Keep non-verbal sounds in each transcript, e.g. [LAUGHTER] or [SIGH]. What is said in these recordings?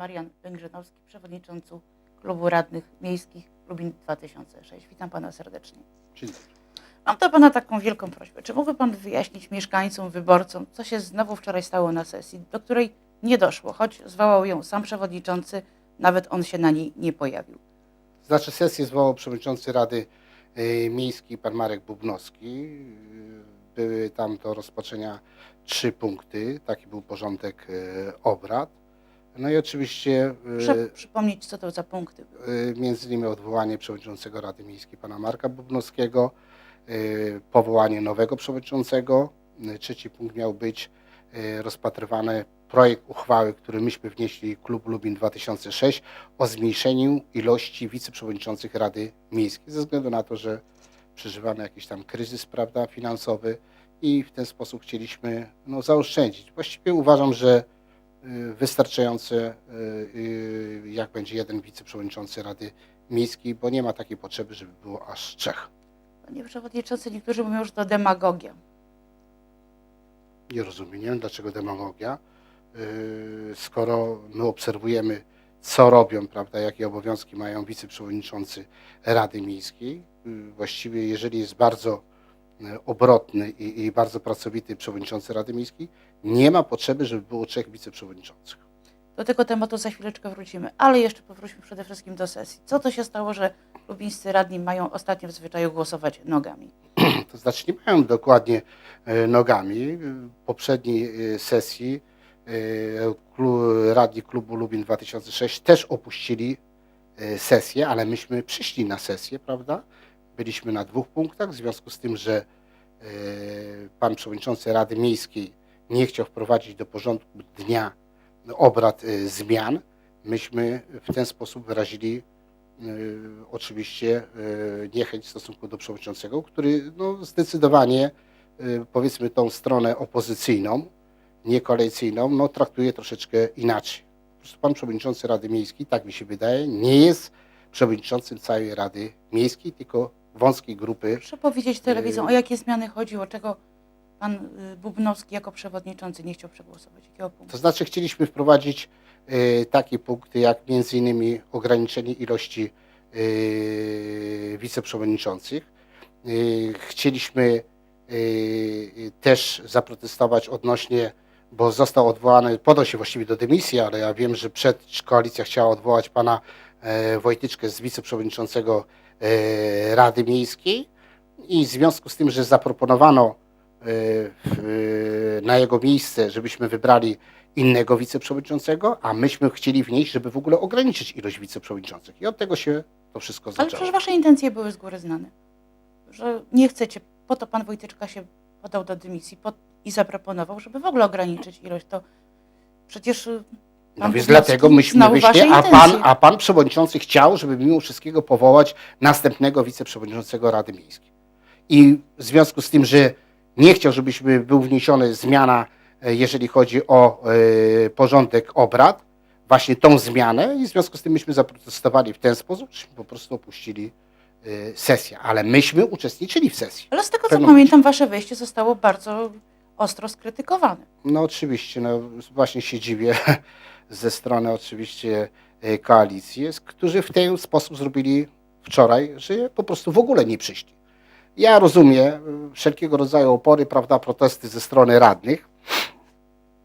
Marian Węgrzynowski, przewodniczący Klubu Radnych Miejskich Lubin 2006. Witam Pana serdecznie. Dzień dobry. Mam do Pana taką wielką prośbę. Czy mógłby Pan wyjaśnić mieszkańcom, wyborcom, co się znowu wczoraj stało na sesji, do której nie doszło, choć zwołał ją sam przewodniczący, nawet on się na niej nie pojawił. Znaczy sesję zwołał przewodniczący Rady y, Miejskiej pan Marek Bubnowski. Były tam do rozpatrzenia trzy punkty. Taki był porządek y, obrad. No i oczywiście Proszę y, przypomnieć, co to za punkty były. y, między innymi odwołanie przewodniczącego Rady Miejskiej pana Marka Bubnowskiego, y, powołanie nowego przewodniczącego. Y, Trzeci punkt miał być y, rozpatrywany projekt uchwały, który myśmy wnieśli Klub Lubin 2006 o zmniejszeniu ilości wiceprzewodniczących Rady Miejskiej ze względu na to, że przeżywamy jakiś tam kryzys prawda, finansowy i w ten sposób chcieliśmy no, zaoszczędzić. Właściwie uważam, że y, wystarczające, y, y, jak będzie jeden wiceprzewodniczący Rady Miejskiej, bo nie ma takiej potrzeby, żeby było aż trzech. Panie Przewodniczący, niektórzy mówią, że to demagogia. Nie rozumiem, nie wiem dlaczego demagogia, Yy, skoro my obserwujemy, co robią, prawda, jakie obowiązki mają wiceprzewodniczący Rady Miejskiej. Właściwie, jeżeli jest bardzo obrotny i, i bardzo pracowity przewodniczący Rady Miejskiej, nie ma potrzeby, żeby było trzech wiceprzewodniczących. Do tego tematu za chwileczkę wrócimy, ale jeszcze powróćmy przede wszystkim do sesji. Co to się stało, że lubińscy radni mają ostatnio w zwyczaju głosować nogami? [CLEARS THROAT] To znaczy nie mają dokładnie e, nogami. W poprzedniej e, sesji e, radni klubu Lubin 2006 też opuścili sesję, ale myśmy przyszli na sesję, prawda? Byliśmy na dwóch punktach, w związku z tym, że e, pan przewodniczący Rady Miejskiej nie chciał wprowadzić do porządku dnia obrad e, zmian, myśmy w ten sposób wyrazili y, oczywiście niechęć w stosunku do przewodniczącego, który no, zdecydowanie powiedzmy tą stronę opozycyjną, niekoalicyjną, no, traktuje troszeczkę inaczej. Po prostu pan przewodniczący Rady Miejskiej, tak mi się wydaje, nie jest przewodniczącym całej Rady Miejskiej, tylko wąskiej grupy. Proszę powiedzieć telewizją, o jakie zmiany chodziło, czego pan y, Bubnowski jako przewodniczący nie chciał przegłosować, jakiego punktu? To znaczy chcieliśmy wprowadzić y, takie punkty jak między innymi ograniczenie ilości y, wiceprzewodniczących. Y, chcieliśmy y, też zaprotestować odnośnie, bo został odwołany, podał się właściwie do dymisji, ale ja wiem, że przed koalicja chciała odwołać pana e, Wojtyczkę z wiceprzewodniczącego Rady Miejskiej i w związku z tym, że zaproponowano e, na jego miejsce, żebyśmy wybrali innego wiceprzewodniczącego, a myśmy chcieli wnieść, żeby w ogóle ograniczyć ilość wiceprzewodniczących. I od tego się to wszystko Ale zaczęło. przecież wasze intencje były z góry znane, że nie chcecie, po to pan Wojtyczka się podał do dymisji po, i zaproponował, żeby w ogóle ograniczyć ilość, to przecież No pan więc dlatego myśmy wyszli, a pan, a pan przewodniczący chciał, żeby mimo wszystkiego powołać następnego wiceprzewodniczącego Rady Miejskiej. I w związku z tym, że nie chciał, żebyśmy był wniesiony zmiana, e, jeżeli chodzi o e, porządek obrad, właśnie tą zmianę i w związku z tym myśmy zaprotestowali w ten sposób, że po prostu opuścili e, sesję. Ale myśmy uczestniczyli w sesji. Ale z tego co pamiętam, wasze wyjście zostało bardzo ostro skrytykowane. No oczywiście, no właśnie się dziwię [LAUGHS] ze strony oczywiście e, koalicji, jest, którzy w ten sposób zrobili wczoraj, że po prostu w ogóle nie przyszli. Ja rozumiem e, wszelkiego rodzaju opory, prawda, protesty ze strony radnych.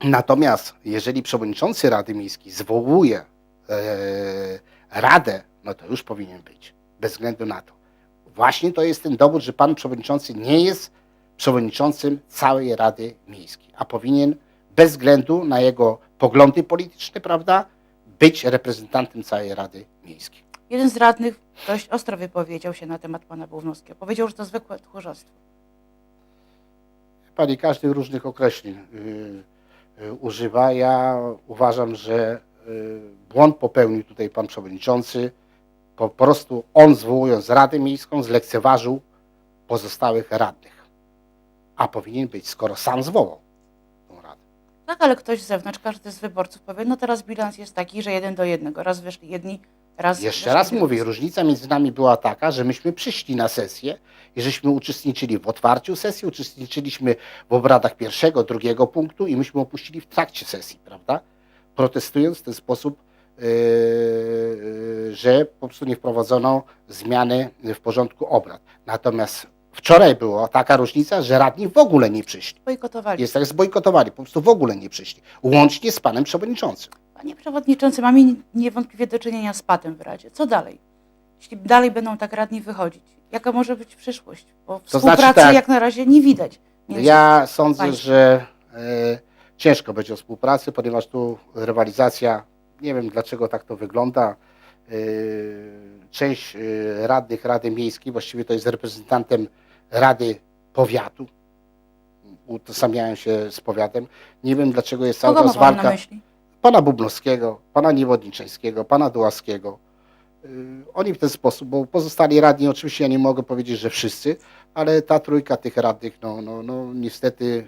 Natomiast jeżeli przewodniczący Rady Miejskiej zwołuje e, radę, no to już powinien być, bez względu na to. Właśnie to jest ten dowód, że pan przewodniczący nie jest przewodniczącym całej Rady Miejskiej, a powinien bez względu na jego poglądy polityczne, prawda, być reprezentantem całej Rady Miejskiej. Jeden z radnych dość ostro wypowiedział się na temat pana Bubnowskiego. Powiedział, że to zwykłe tchórzostwo. Pani każdy różnych określeń y, y, używa. Ja uważam, że y, błąd popełnił tutaj pan przewodniczący. Po prostu on zwołując Radę Miejską zlekceważył pozostałych radnych. A powinien być, skoro sam zwołał. Tak, ale ktoś z zewnątrz, każdy z wyborców powie, no teraz bilans jest taki, że jeden do jednego. Raz wyszli jedni, Raz Jeszcze raz mówię, różnica między nami była taka, że myśmy przyszli na sesję i żeśmy uczestniczyli w otwarciu sesji, uczestniczyliśmy w obradach pierwszego, drugiego punktu i myśmy opuścili w trakcie sesji, prawda? Protestując w ten sposób, yy, yy, że po prostu nie wprowadzono zmiany w porządku obrad. Natomiast wczoraj była taka różnica, że radni w ogóle nie przyszli. Bojkotowali. Jest tak zbojkotowali, po prostu w ogóle nie przyszli. Łącznie z panem przewodniczącym. Panie Przewodniczący, mamy niewątpliwie do czynienia z patem w Radzie. Co dalej? Jeśli dalej będą tak radni wychodzić, jaka może być przyszłość? Bo współpracy znaczy tak. jak na razie nie widać. Ja sądzę, państwem. że e, ciężko będzie o współpracy, ponieważ tu rywalizacja, nie wiem dlaczego tak to wygląda. E, część e, radnych Rady Miejskiej właściwie to jest reprezentantem Rady Powiatu. Utożsamiają się z powiatem. Nie wiem dlaczego jest cały Kogo ma czas na walka myśli? pana Bubnowskiego, pana Niewodniczeńskiego, pana Dułaskiego. Y, Oni w ten sposób, bo pozostali radni, oczywiście ja nie mogę powiedzieć, że wszyscy, ale ta trójka tych radnych, no, no, no niestety y,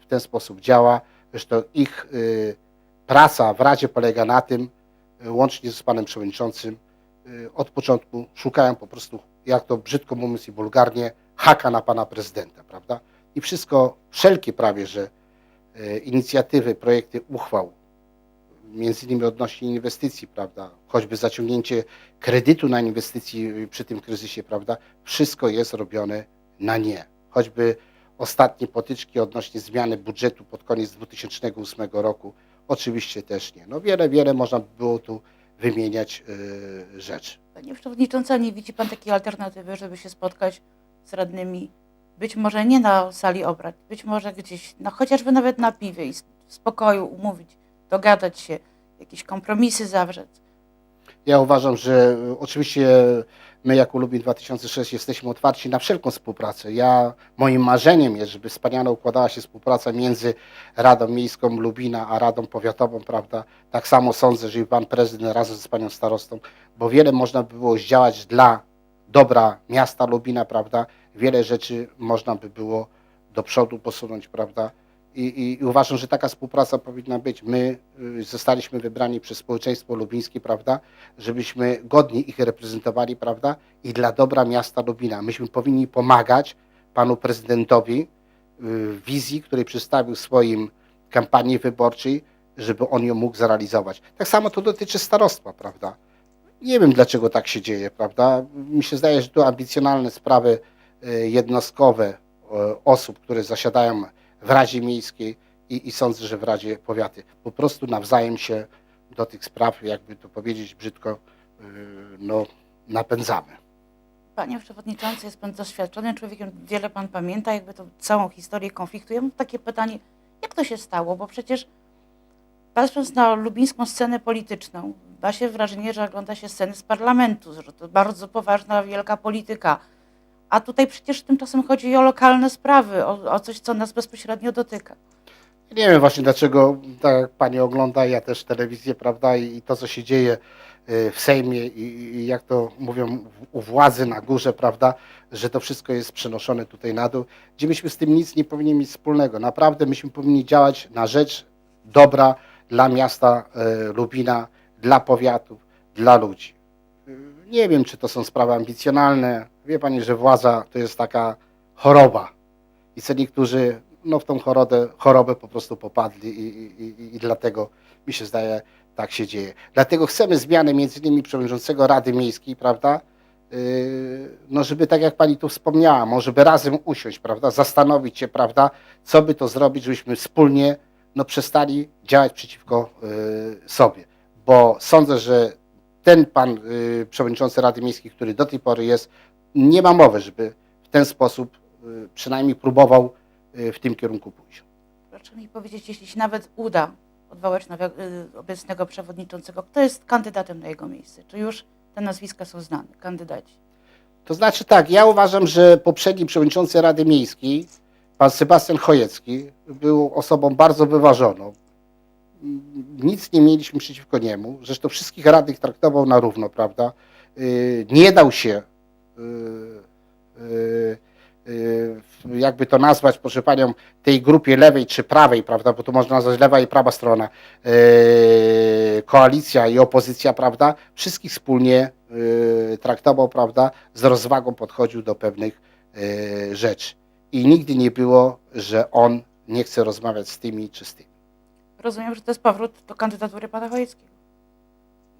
w ten sposób działa. Zresztą ich y, praca w Radzie polega na tym, łącznie z panem przewodniczącym, od początku szukają po prostu, jak to brzydko mówiąc i wulgarnie, haka na pana prezydenta, prawda? I wszystko, wszelkie prawie, że y, inicjatywy, projekty uchwał między innymi odnośnie inwestycji, prawda, choćby zaciągnięcie kredytu na inwestycji y, przy tym kryzysie, prawda, wszystko jest robione na nie. Choćby ostatnie potyczki odnośnie zmiany budżetu pod koniec 2008 roku, oczywiście też nie. No wiele, wiele można by było tu wymieniać y, rzeczy. Panie Przewodniczący, nie widzi Pan takiej alternatywy, żeby się spotkać z radnymi? Być może nie na sali obrad, być może gdzieś, no chociażby nawet na piwie i w spokoju umówić, dogadać się, jakieś kompromisy zawrzeć. Ja uważam, że y, oczywiście my jako Lubin 2006 jesteśmy otwarci na wszelką współpracę. Ja, moim marzeniem jest, żeby wspaniale układała się współpraca między Radą Miejską Lubina a Radą Powiatową, prawda? Tak samo sądzę, że i pan prezydent razem z panią starostą, bo wiele można by było zdziałać dla dobra miasta Lubina, prawda? Wiele rzeczy można by było do przodu posunąć, prawda? I, i, I uważam, że taka współpraca powinna być. My y, zostaliśmy wybrani przez społeczeństwo lubińskie, prawda, żebyśmy godnie ich reprezentowali, prawda, i dla dobra miasta Lubina. Myśmy powinni pomagać panu prezydentowi y, w wizji, której przedstawił w swoim kampanii wyborczej, żeby on ją mógł zrealizować. Tak samo to dotyczy starostwa, prawda. Nie wiem, dlaczego tak się dzieje, prawda. Mi się zdaje, że tu ambicjonalne sprawy y, jednostkowe y, osób, które zasiadają w Radzie Miejskiej i, i sądzę, że w Radzie Powiaty. Po prostu nawzajem się do tych spraw, jakby to powiedzieć brzydko, yy, no, napędzamy. Panie Przewodniczący, jest Pan doświadczonym człowiekiem, wiele Pan pamięta, jakby to całą historię konfliktu. Ja mam takie pytanie, jak to się stało? Bo przecież patrząc na lubińską scenę polityczną, da się wrażenie, że ogląda się sceny z parlamentu, że to bardzo poważna, wielka polityka. A tutaj przecież tymczasem chodzi o lokalne sprawy, o, o coś, co nas bezpośrednio dotyka. Nie wiem właśnie dlaczego tak pani ogląda, ja też telewizję, prawda, i, to co się dzieje yy, w Sejmie i, jak to mówią u władzy na górze, prawda, że to wszystko jest przenoszone tutaj na dół, gdzie myśmy z tym nic nie powinni mieć wspólnego. Naprawdę myśmy powinni działać na rzecz dobra dla miasta yy, Lubina, dla powiatów, dla ludzi. Nie wiem, czy to są sprawy ambicjonalne. Wie pani, że władza to jest taka choroba i co niektórzy no, w tą chorobę, chorobę po prostu popadli i, i, i, i dlatego mi się zdaje, tak się dzieje. Dlatego chcemy zmiany między innymi przewodniczącego Rady Miejskiej, prawda? Yy, no żeby tak jak pani tu wspomniała, może by razem usiąść, prawda, zastanowić się, prawda, co by to zrobić, żebyśmy wspólnie no, przestali działać przeciwko yy, sobie. Bo sądzę, że ten pan yy, przewodniczący Rady Miejskiej, który do tej pory jest, nie ma mowy, żeby w ten sposób yy, przynajmniej próbował yy, w tym kierunku pójść. Proszę mi powiedzieć, jeśli się nawet uda odwołać nowe, y, obecnego przewodniczącego, kto jest kandydatem na jego miejsce? Czy już te nazwiska są znane, kandydaci? To znaczy tak, ja uważam, że poprzedni przewodniczący Rady Miejskiej, pan Sebastian Chojecki, był osobą bardzo wyważoną. Nic nie mieliśmy przeciwko niemu. Zresztą wszystkich radnych traktował na równo, prawda? Yy, Nie dał się yy, y, jakby to nazwać, proszę panią, tej grupie lewej czy prawej, prawda, bo to można nazwać lewa i prawa strona, y, koalicja i opozycja, prawda, wszystkich wspólnie y, traktował, prawda, z rozwagą podchodził do pewnych y, rzeczy. I nigdy nie było, że on nie chce rozmawiać z tymi czy z tymi. Rozumiem, że to jest powrót do kandydatury pana Chojeckiego.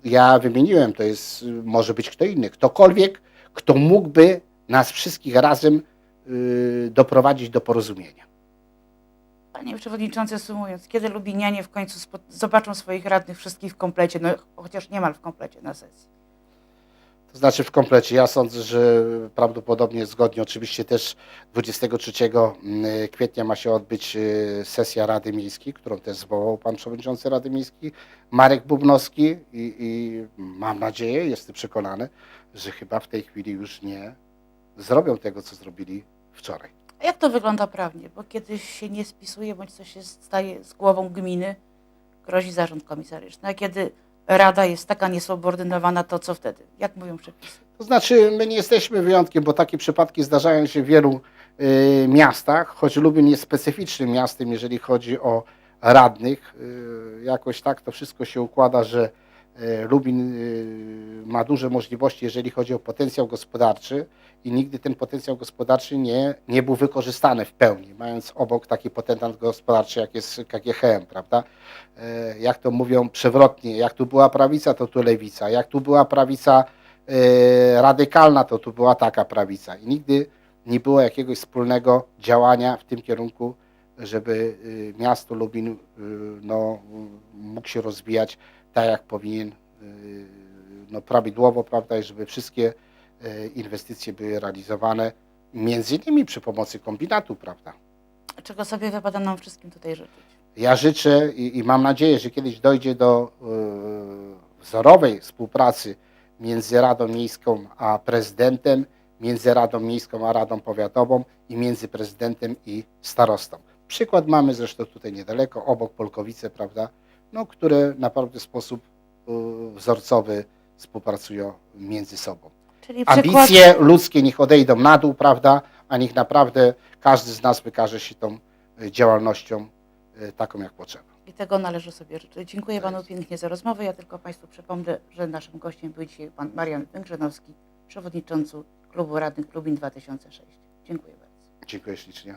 Ja wymieniłem, to jest, może być kto inny, ktokolwiek, kto mógłby nas wszystkich razem y, doprowadzić do porozumienia. Panie Przewodniczący, sumując, kiedy Lubinianie w końcu zobaczą swoich radnych wszystkich w komplecie, no chociaż niemal w komplecie na sesji? Znaczy w komplecie. Ja sądzę, że prawdopodobnie zgodnie oczywiście też 23 mm, kwietnia ma się odbyć y, sesja Rady Miejskiej, którą też zwołał pan przewodniczący Rady Miejskiej Marek Bubnowski i, i mam nadzieję, jestem przekonany, że chyba w tej chwili już nie zrobią tego, co zrobili wczoraj. Jak to wygląda prawnie? Bo kiedy się nie spisuje, bądź coś się staje z głową gminy, grozi zarząd komisaryczny. A kiedy rada jest taka niesubordynowana, to co wtedy? Jak mówią przepisy? To znaczy, my nie jesteśmy wyjątkiem, bo takie przypadki zdarzają się w wielu y, miastach, choć Lubin jest specyficznym miastem, jeżeli chodzi o radnych. Y, jakoś tak to wszystko się układa, że y, y, ma duże możliwości, jeżeli chodzi o potencjał gospodarczy i nigdy ten potencjał gospodarczy nie, nie był wykorzystany w pełni, mając obok taki potencjał gospodarczy, jak jest KGHM, prawda? E, Jak to mówią przewrotnie, jak tu była prawica, to tu lewica, jak tu była prawica e, radykalna, to tu była taka prawica. I nigdy nie było jakiegoś wspólnego działania w tym kierunku, żeby y, miasto Lubin no, mógł się rozwijać tak, jak powinien, no, prawidłowo, prawda, i żeby wszystkie y, inwestycje były realizowane, między innymi przy pomocy kombinatu, prawda. Czego sobie wypada nam wszystkim tutaj życzyć? Ja życzę i, i mam nadzieję, że kiedyś dojdzie do y, wzorowej współpracy między Radą Miejską a prezydentem, między Radą Miejską a Radą Powiatową i między prezydentem i starostą. Przykład mamy zresztą tutaj niedaleko, obok Polkowice, prawda, no, które naprawdę w sposób y, wzorcowy współpracują między sobą. Czyli przykład, Ambicje ludzkie niech odejdą na dół, prawda, a niech naprawdę każdy z nas wykaże się tą y, działalnością y, taką jak potrzeba. i tego należy sobie życzyć. Dziękuję panu pięknie za rozmowę. Ja tylko państwu przypomnę, że naszym gościem był dzisiaj pan Marian Węgrzynowski, przewodniczący Klubu Radnych Lubin 2006. Dziękuję bardzo. Dziękuję ślicznie.